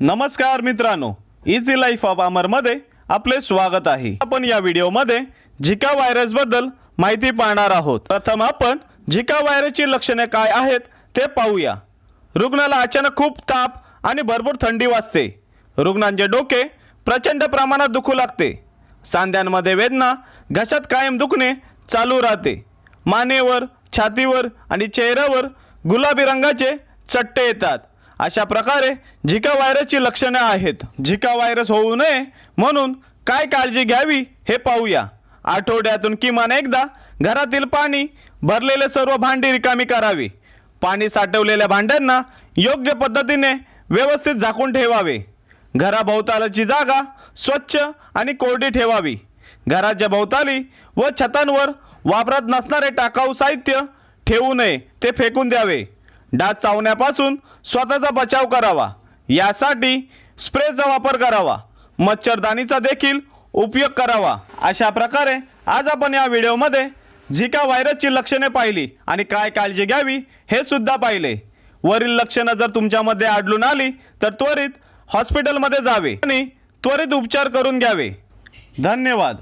नमस्कार मित्रांनो easy life of अमरमध्ये आपले स्वागत आहे. आपण या व्हिडिओमध्ये झिका व्हायरसबद्दल माहिती पाहणार आहोत. प्रथम आपण झिका व्हायरसची लक्षणे काय आहेत ते पाहूया. रुग्णाला अचानक खूप ताप आणि भरपूर थंडी वाजते. रुग्णांचे डोके प्रचंड प्रमाणात दुखू लागते. सांध्यांमध्ये वेदना घशात कायम दुखणे चालू राहते. मानेवर छातीवर आणि चेहऱ्यावर गुलाबी रंगाचे चट्टे येतात. अशा प्रकारे झिका व्हायरसची लक्षणे आहेत. झिका व्हायरस होऊ नये म्हणून काय काळजी घ्यावी हे पाहूया. आठवड्यातून किमान एकदा घरातील पाणी भरलेले सर्व भांडी रिकामी करावी. पाणी साठवलेल्या भांड्यांना योग्य पद्धतीने व्यवस्थित झाकून ठेवावे. घराभोवतालाची जागा स्वच्छ आणि कोरडी ठेवावी. घराच्या भोवताली व छतांवर वापरात नसणारे टाकाऊ साहित्य ठेवू नये ते फेकून द्यावे. डास चावण्यापासून स्वतःचा बचाव करावा. यासाठी स्प्रेचा वापर करावा. मच्छरदाणीचा देखील उपयोग करावा. अशा प्रकारे आज आपण या व्हिडिओमध्ये झिका व्हायरसची लक्षणे पाहिली आणि काय काळजी घ्यावी हे सुद्धा पाहिले. वरील लक्षणं जर तुमच्यामध्ये आढळून आली तर त्वरित हॉस्पिटलमध्ये जावे आणि त्वरित उपचार करून घ्यावे. धन्यवाद.